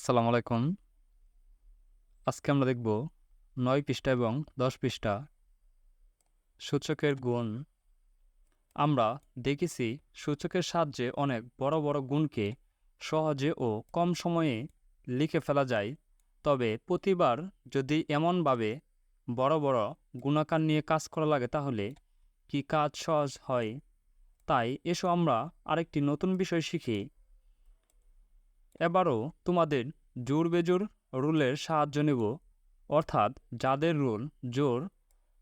আসসালামু আলাইকুম। আজকে আমরা দেখব নয় পৃষ্ঠা এবং দশ পৃষ্ঠা সূচকের গুণ। আমরা দেখেছি সূচকের সাহায্যে অনেক বড় বড় গুণকে সহজে ও কম সময়ে লিখে ফেলা যায়। তবে প্রতিবার যদি এমনভাবে বড় বড় গুণাকার নিয়ে কাজ করা লাগে তাহলে কি কাজ সহজ হয়? তাই এসো আমরা আরেকটি নতুন বিষয় শিখি। এবারও তোমাদের জোর বেজোর রুলের সাহায্য নেব। অর্থাৎ যাদের রুল জোর,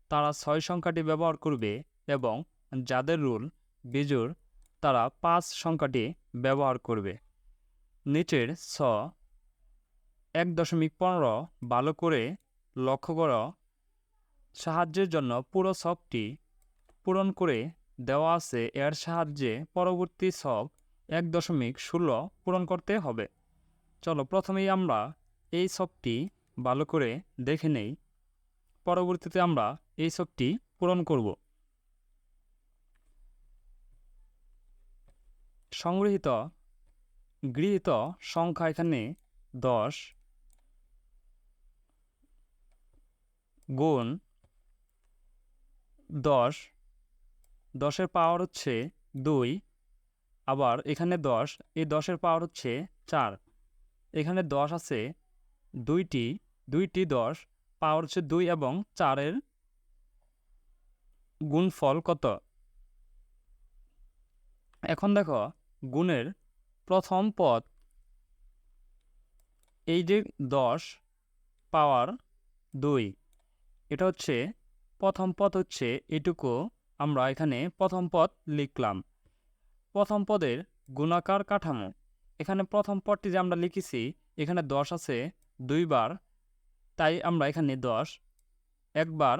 তারা ছয় সংখ্যাটি ব্যবহার করবে এবং যাদের রুল বেজোর, তারা পাঁচ সংখ্যাটি ব্যবহার করবে। নিচের ছ, এক দশমিক পনেরো ভালো করে লক্ষ্য কর। সাহায্যের জন্য পুরো ছকটি পূরণ করে দেওয়া আছে। এর সাহায্যে পরবর্তী ছক এক দশমিক ষোলো পূরণ করতে হবে। চলো প্রথমেই আমরা এই সবটি ভালো করে দেখে নেই। পরবর্তীতে আমরা এই ছকটি পূরণ করব। সংগৃহীত গৃহীত সংখ্যা এখানে দশ গুণ দশ। দশের পাওয়ার হচ্ছে দুই, আবার এখানে দশ, এই দশের পাওয়ার হচ্ছে চার। এখানে দশ আছে, দুইটি দুইটি দশ, পাওয়ার হচ্ছে দুই এবং চারের গুণফল কত? এখন দেখো, গুণের প্রথম পদ, এই যে দশ, পাওয়ার দুই, এটা হচ্ছে প্রথম পদ হচ্ছে এটুকু আমরা এখানে প্রথম পদ লিখলাম। প্রথম পদের গুণাকার কাঠামো এখানে প্রথম পদটি যে আমরা লিখেছি, এখানে দশ আছে, দুইবার, তাই আমরা এখানে দশ, একবার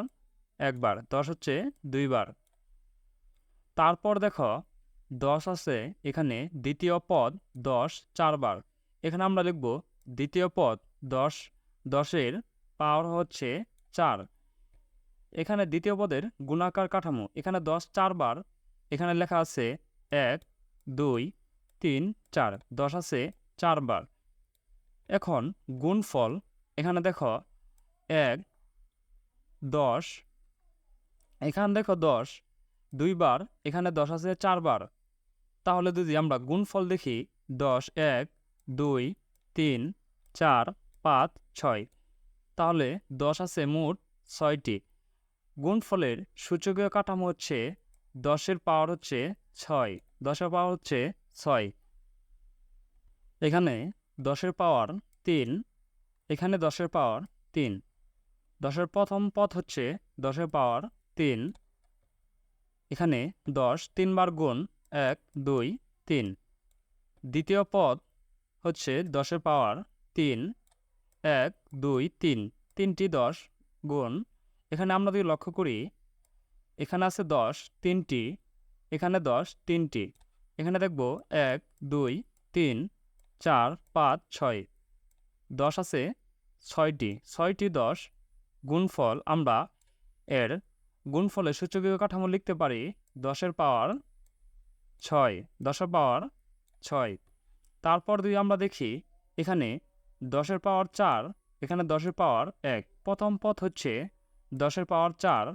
একবার, দশ হচ্ছে দুইবার। তারপর দেখো, দশ আছে, এখানে দ্বিতীয় পদ দশ, চারবার। এখানে আমরা লিখব, দ্বিতীয় পদ দশ, দশের পাওয়ার হচ্ছে চার। এখানে দ্বিতীয় পদের গুণাকার কাঠামো, এখানে দশ, চারবার, এখানে লেখা আছে এক, দুই তিন, চার, দশ আছে, চারবার। এখন গুণফল, এখানে দেখো, এক, দশ, এখানে দেখো দশ, দুইবার, এখানে দশ আছে, চারবার। তাহলে যদি আমরা গুণফল দেখি, দশ, এক, দুই, তিন, চার, পাঁচ, ছয়, তাহলে দশ আছে মোট ছয়টি। গুণফলের সূচকীয় কাঠামো হচ্ছে, দশের পাওয়ার হচ্ছে ছয়, দশের পাওয়ার হচ্ছে ছয়। এখানে দশের পাওয়ার তিন। এখানে দশের পাওয়ার তিন। দশের প্রথম পথ হচ্ছে দশের পাওয়ার তিন। এখানে দশ তিনবার গুণ এক, দুই, তিন। দ্বিতীয় পদ হচ্ছে দশের পাওয়ার তিন। এক, দুই, তিন। তিনটি দশ গুণ। এখানে আমরা যদি লক্ষ্য করি, এখানে আছে দশ তিনটি, এখানে দশ তিনটি। এখানে দেখব এক, দুই, তিন, চার, পাঁচ, ছয়। দশ আছে ছয়টি। ছয়টি দশ গুণফল আমরা এর গুণফলের সূচকীয় কাঠামো লিখতে পারি দশের পাওয়ার ছয়। দশের পাওয়ার ছয়। তারপর যদি আমরা দেখি এখানে দশের পাওয়ার চার, এখানে দশের পাওয়ার এক। প্রথম পথ হচ্ছে দশের পাওয়ার চার,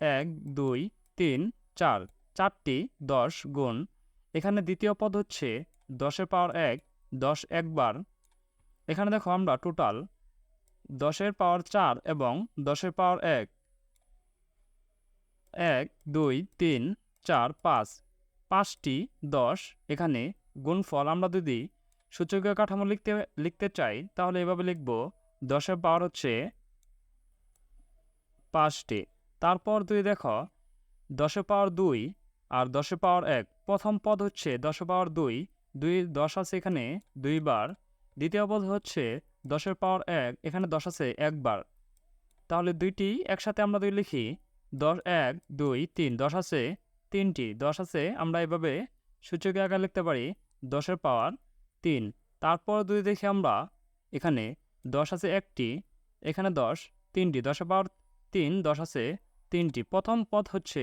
এক, দুই, তিন, চার। চারটি দশ গুণ এখানে দ্বিতীয় পদ হচ্ছে দশের পাওয়ার এক, দশ একবার। এখানে দেখো আমরা টোটাল দশের পাওয়ার চার এবং দশের পাওয়ার এক। এক, দুই, তিন, চার, পাঁচ। পাঁচটি দশ এখানে গুণফল আমরা যদি সূচকীয় কাঠামো লিখতে লিখতে চাই, তাহলে এভাবে লিখব, দশের পাওয়ার হচ্ছে পাঁচটি। তারপর দুই দেখো দশে পাওয়ার দুই আর দশে পাওয়ার এক। প্রথম পদ হচ্ছে দশে পাওয়ার দুই। দুই দশ আছে এখানে দুইবার দ্বিতীয় পদ হচ্ছে দশের পাওয়ার এক, এখানে দশ আছে একবার তাহলে দুইটি একসাথে আমরা দুই লিখি, দশ, এক, দুই, তিন, দশ আছে তিনটি। দশ আছে, আমরা এভাবে সূচকে আকার লিখতে পারি দশের পাওয়ার তিন। তারপর দুই দেখি আমরা, এখানে দশ আছে একটি, এখানে দশ, তিনটি। দশের পাওয়ার তিন, দশ আছে তিনটি। প্রথম পদ হচ্ছে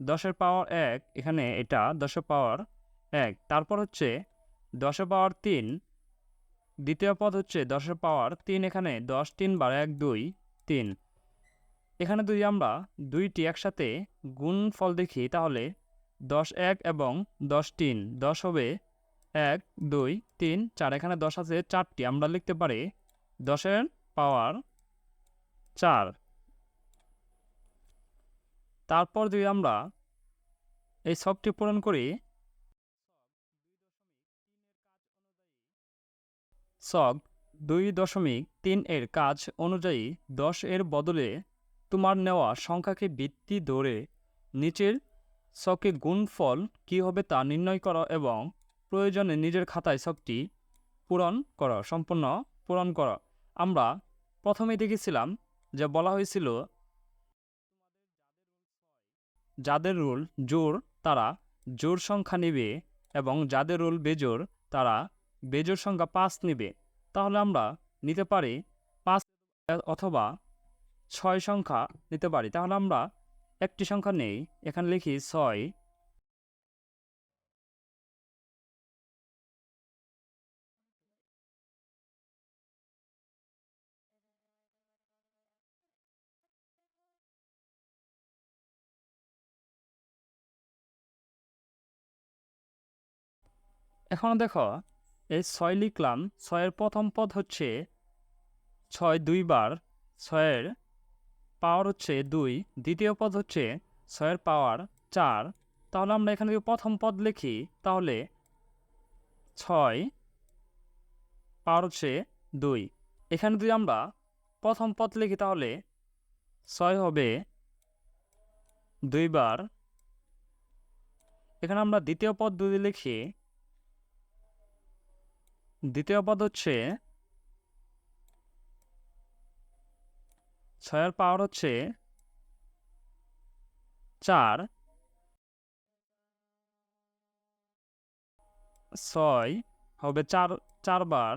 দশের পাওয়ার এক, এখানে এটা দশের পাওয়ার এক। তারপর হচ্ছে দশের পাওয়ার তিন, দ্বিতীয় পদ হচ্ছে দশের পাওয়ার তিন, এখানে দশ, তিন বার এক, দুই, তিন। এখানে যদি আমরা দুইটি একসাথে গুণ ফল দেখি, তাহলে দশ এক এবং দশ তিন, দশ হবে এক, দুই, তিন, চার। এখানে দশ আছে চারটি, আমরা লিখতে পারি দশের পাওয়ার চার। তারপর যদি আমরা এই ছকটি পূরণ করি ছক দুই দশমিক তিন এর কাজ অনুযায়ী দশ এর বদলে তোমার নেওয়া সংখ্যাকে ভিত্তি ধরে নিচের ছকে গুণফল কী হবে তা নির্ণয় করো এবং প্রয়োজনে নিজের খাতায় ছকটি পূরণ করো, সম্পূর্ণ পূরণ করো। আমরা প্রথমেই দেখেছিলাম যে বলা হয়েছিল যাদের রোল জোর, তারা জোর সংখ্যা নেবে এবং যাদের রোল বেজোর, তারা বেজোর সংখ্যা পাঁচ নেবে। তাহলে আমরা নিতে পারি পাঁচ অথবা ছয় সংখ্যা নিতে পারি। তাহলে আমরা একটি সংখ্যা নেই। এখানে লিখি ছয় এখন দেখো, এই ছয় লিখলাম, ছয়ের প্রথম পদ হচ্ছে ছয় দুইবার, ছয়ের পাওয়ার হচ্ছে দুই, দ্বিতীয় পদ হচ্ছে ছয়ের পাওয়ার চার। তাহলে আমরা এখানে যদি প্রথম পদ লিখি, তাহলে ছয় পাওয়ার হচ্ছে দুই। এখানে যদি আমরা প্রথম পদ লিখি, তাহলে ছয় হবে দুইবার। এখানে আমরা দ্বিতীয় পদ যদি লিখি দ্বিতীয় পদ হচ্ছে, ছয়ের পাওয়ার হচ্ছে চার, ছয় হবে চার চারবার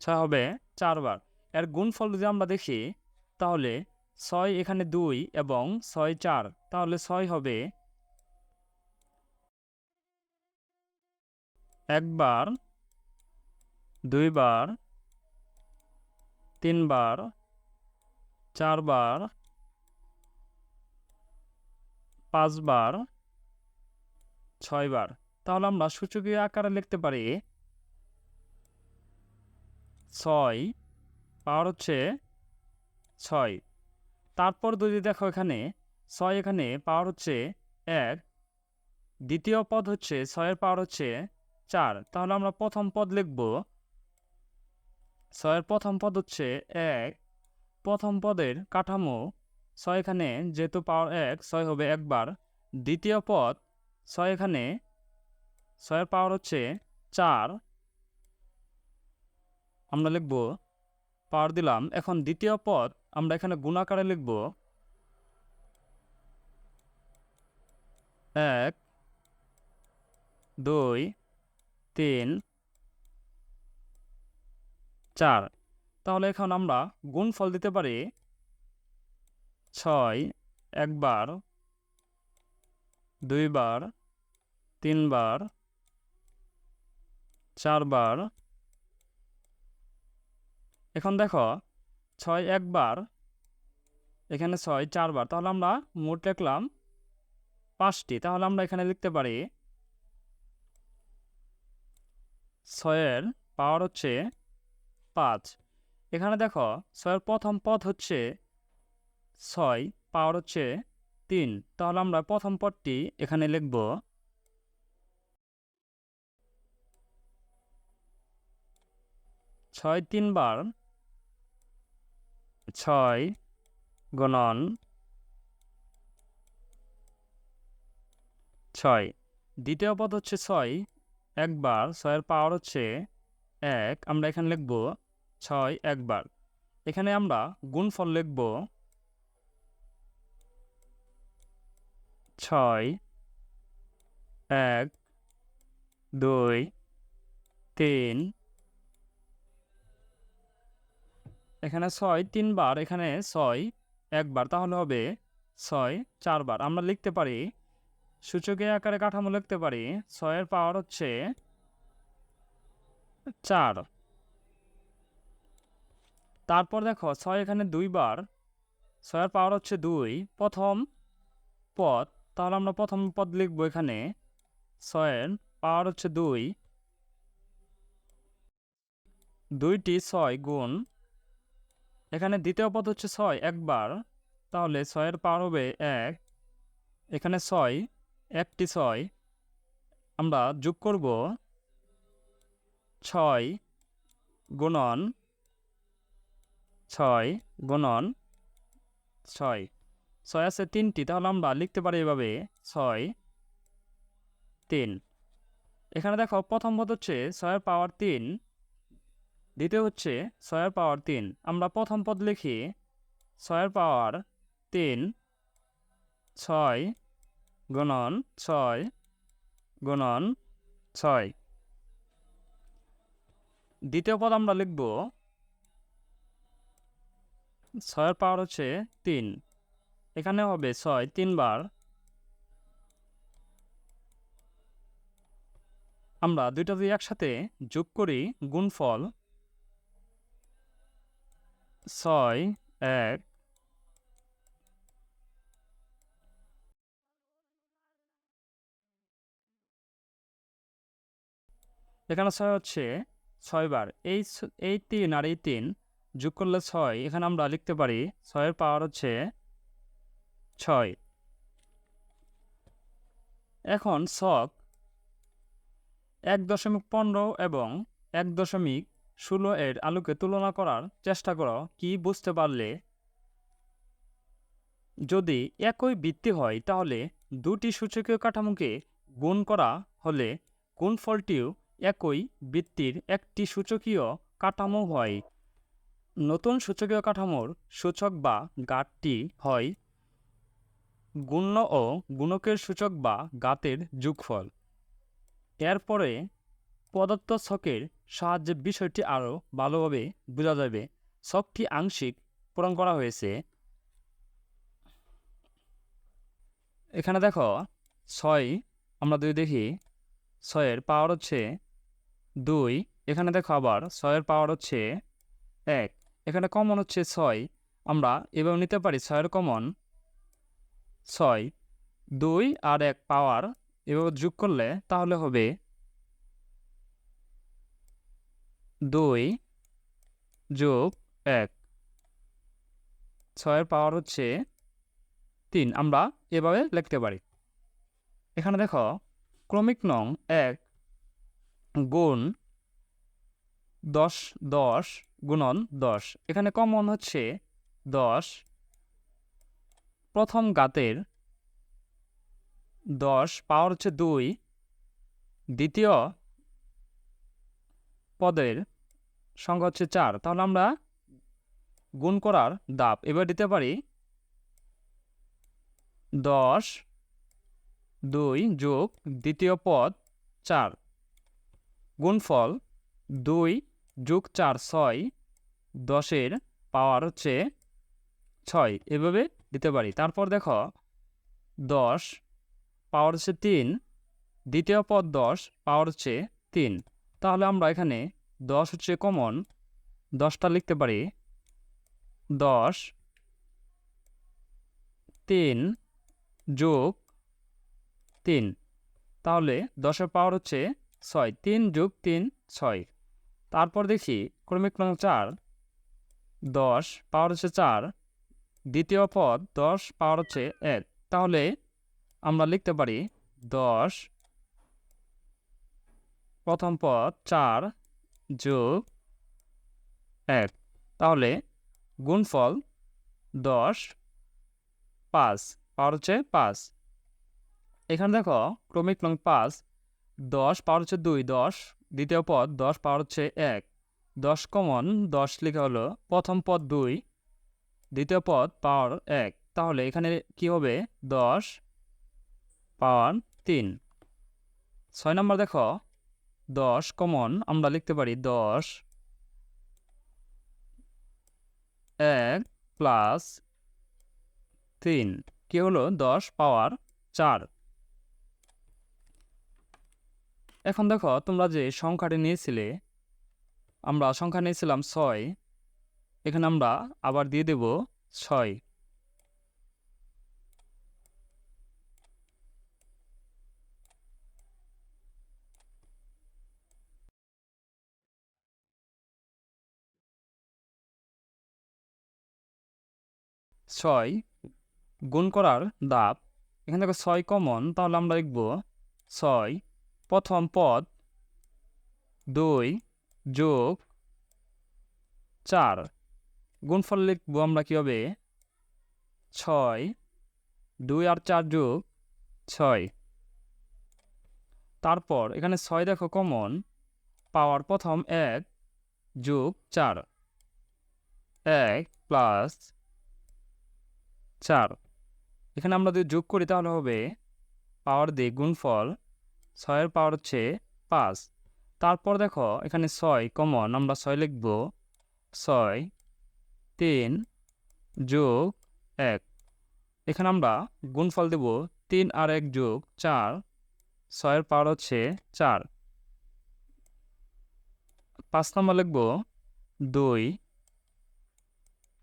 ছয় হবে চারবার এর গুণফল যদি আমরা দেখি, তাহলে ছয় এখানে দুই এবং ছয় চার, তাহলে ছয় হবে একবার, দুইবার, তিনবার, চারবার, পাঁচবার, ছয়বার। তাহলে আমরা সূচকীয় আকারে লিখতে পারি ছয়, পাওয়ার হচ্ছে ছয়। তারপর যদি দেখো এখানে। ছয় এখানে, পাওয়ার হচ্ছে এক। দ্বিতীয় পদ হচ্ছে, ছয়ের পাওয়ার হচ্ছে চার। তাহলে আমরা প্রথম পদ লিখব। ছয়ের প্রথম পদ হচ্ছে এক। প্রথম পদের কাঠামো ছয় এখানে, যেহেতু পাওয়ার এক, ছয় হবে একবার। দ্বিতীয় পদ ছয় এখানে, ছয়ের পাওয়ার হচ্ছে চার। আমরা লিখব, পাওয়ার দিলাম। এখন দ্বিতীয় পদ আমরা এখানে গুণাকারে লিখব এক, দুই, তিন, চার। তাহলে এখন আমরা গুণফল দিতে পারি ছয়, একবার, দুইবার, তিনবার, চারবার। এখন দেখো ছয় একবার, এখানে ছয় চারবার, তাহলে আমরা মোট লিখলাম পাঁচটি, তাহলে আমরা এখানে লিখতে পারি ছয়ের পাওয়ার হচ্ছে পাঁচ। এখানে দেখো, ছয়ের প্রথম পদ হচ্ছে ছয়, পাওয়ার হচ্ছে তিন। তাহলে আমরা প্রথম পদটি এখানে লিখব ছয় তিনবার ছয় গণন ছয়। দ্বিতীয় পদ হচ্ছে ছয়। একবার ছয়ের পাওয়ার হচ্ছে এক। আমরা এখানে লিখব ছয় একবার। এখানে আমরা গুণফল লিখব ছয় এক দুই তিন এখানে ছয়, তিনবার, এখানে ছয়, একবার, তাহলে হবে ছয়, চারবার। আমরা লিখতে পারি সূচকীয় আকারে কাঠামো লিখতে পারি, ছয়ের পাওয়ার হচ্ছে চার। তারপর দেখো, ছয় এখানে দুইবার, ছয়ের পাওয়ার হচ্ছে দুই, প্রথম পদ, তাহলে আমরা প্রথম পদ লিখব এখানে, ছয়ের পাওয়ার হচ্ছে দুই। দুইটি ছয় গুণ এখানে দ্বিতীয় পদ হচ্ছে ছয়, একবার। তাহলে ছয়ের পাওয়ার হবে এক। এখানে ছয়, একটি ছয়। আমরা যোগ করব ছয় গুণন ছয় গুণন ছয়। ছয় আছে তিনটি, তাহলে আমরা লিখতে পারি এভাবে, ছয় তিন। এখানে দেখো, প্রথম পদ হচ্ছে ছয়ের পাওয়ার তিন। দ্বিতীয় হচ্ছে ছয়ের পাওয়ার তিন। আমরা প্রথম পদ লিখি ছয়ের পাওয়ার তিন ছয় গুণন ছয় গুণন ছয়। দ্বিতীয় পদ আমরা লিখব ছয়ের পাওয়ার হচ্ছে তিন। এখানে হবে ছয় তিনবার। আমরা দুইটা দুই একসাথে যোগ করি গুণফল ছয়, এক। এখানে ছয় হচ্ছে ছয়বার। এই এই তিন আর এই তিন যোগ করলে ছয়। এখানে আমরা লিখতে পারি ছয়ের পাওয়ার হচ্ছে ছয়। এখন ছক এক দশমিক পনেরো এবং এক দশমিক ষোলো এর আলোকে তুলনা করার চেষ্টা করো, কি বুঝতে পারলে? যদি একই বৃত্তি হয়, তাহলে দুটি সূচকীয় কাঠামোকে গুণ করা হলে গুণফলটিও একই বৃত্তির একটি সূচকীয় কাঠামো হয়? নতুন সূচকীয় কাঠামোর সূচক বা গাঁটটি হয় গুণ্য ও গুণকের সূচক বা গাতের যোগফল। এরপরে প্রদত্ত ছকের সাহায্যে বিষয়টি আরও ভালোভাবে বোঝা যাবে। সবটি আংশিক পূরণ করা হয়েছে। এখানে দেখো, ছয়, আমরা যদি দেখি, ছয়ের পাওয়ার হচ্ছে দুই, এখানে দেখো আবার ছয়ের পাওয়ার হচ্ছে এক, এখানে কমন হচ্ছে ছয়, আমরা এভাবে নিতে পারি ছয়ের কমন ছয়, দুই আর এক পাওয়ার এভাবে যোগ করলে তাহলে হবে দুই যোগ এক। ছয়ের পাওয়ার হচ্ছে তিন। আমরা এভাবে লিখতে পারি। এখানে দেখো, ক্রমিক নং এক গুণ দশ দশ গুণন দশ। এখানে কমন হচ্ছে দশ। প্রথম গাতের দশ, পাওয়ার হচ্ছে দুই। দ্বিতীয় পদের সংখ্যা হচ্ছে চার। তাহলে আমরা গুণ করার দাব এবার দিতে পারি দশ দুই যোগ দ্বিতীয় পদ চার। গুণফল দুই যোগ চার ছয় দশের পাওয়ার হচ্ছে ছয়। এভাবে দিতে পারি। তারপর দেখো দশ পাওয়ার হচ্ছে তিন, দ্বিতীয় পদ দশ, পাওয়ার হচ্ছে তিন। তাহলে আমরা এখানে দশ হচ্ছে কমন দশটা লিখতে পারি। দশ তিন যোগ তিন, তাহলে দশের পাওয়ার হচ্ছে ছয়, তিন যোগ তিন, ছয়। তারপর দেখি ক্রমিক নং চার, দশ পাওয়ার হচ্ছে চার, দ্বিতীয় পদ দশ পাওয়ার হচ্ছে এক। তাহলে আমরা লিখতে পারি দশ, প্রথম পদ চার যোগ এক। তাহলে গুণফল দশ, পাঁচ। পাওয়ার হচ্ছে পাঁচ। এখানে দেখো, ক্রমিক নং পাঁচ, দশ পাওয়ার হচ্ছে দুই, দশ। দ্বিতীয় পদ, দশ পাওয়ার হচ্ছে এক। দশ কমন দশ লেখা হলো প্রথম পদ দুই, দ্বিতীয় পদ পাওয়ার এক। তাহলে এখানে কি হবে? দশ পাওয়ার তিন। ছয় নম্বর দেখো দশ কমন আমরা লিখতে পারি দশ, এক প্লাস তিন, কি হলো? দশ পাওয়ার চার। এখন দেখো, তোমরা যে সংখ্যাটি নিয়েছিলে, আমরা সংখ্যা নিয়েছিলাম ছয়, এখানে আমরা আবার দিয়ে দেব ছয়। ছয় গুণ করার দাব। এখান থেকে ছয় কমন, তাহলে আমরা লিখব ছয়। প্রথম পদ দুই যোগ চার। গুণফল লিখব আমরা কী হবে? ছয়, দুই আর চার যোগ ছয়। তারপর এখানে ছয় দেখো কমন, পাওয়ার প্রথম এক যোগ চার। এক প্লাস চার। এখানে আমরা যদি যোগ করি তাহলে হবে পাওয়ার দিয়ে গুণফল ছয়ের পাওয়ার হচ্ছে পাঁচ। তারপর দেখো এখানে ছয় কমন আমরা ছয় লিখব। ছয়, তিন যোগ এক। এখানে আমরা গুণফল দেব তিন আর এক যোগ চার, ছয়ের পাওয়ার হচ্ছে চার। পাঁচ নম্বর লিখব দুই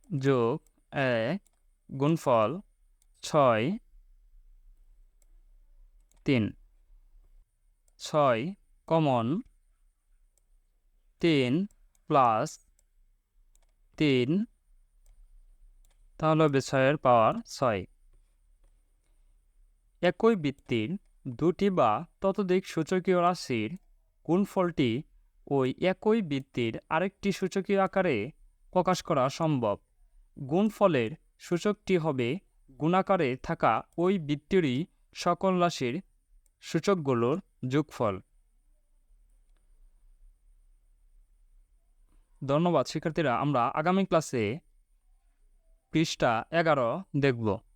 যোগ এক। গুণফল ছয় তিন। ছয় কমন তিন প্লাস তিন, তাহলে হবে ছয়ের পাওয়ার ছয়। একই বৃত্তির দুটি বা ততোধিক সূচকীয় রাশির গুণফলটি ওই একই বৃত্তির আরেকটি সূচকীয় আকারে প্রকাশ করা সম্ভব। গুণফলের সূচকটি হবে গুণাকারে থাকা ওই বৃত্তিরই সকল রাশির সূচকগুলোর যোগফল। ধন্যবাদ, শিক্ষার্থীরা। আমরা আগামী ক্লাসে পৃষ্ঠা এগারো দেখব।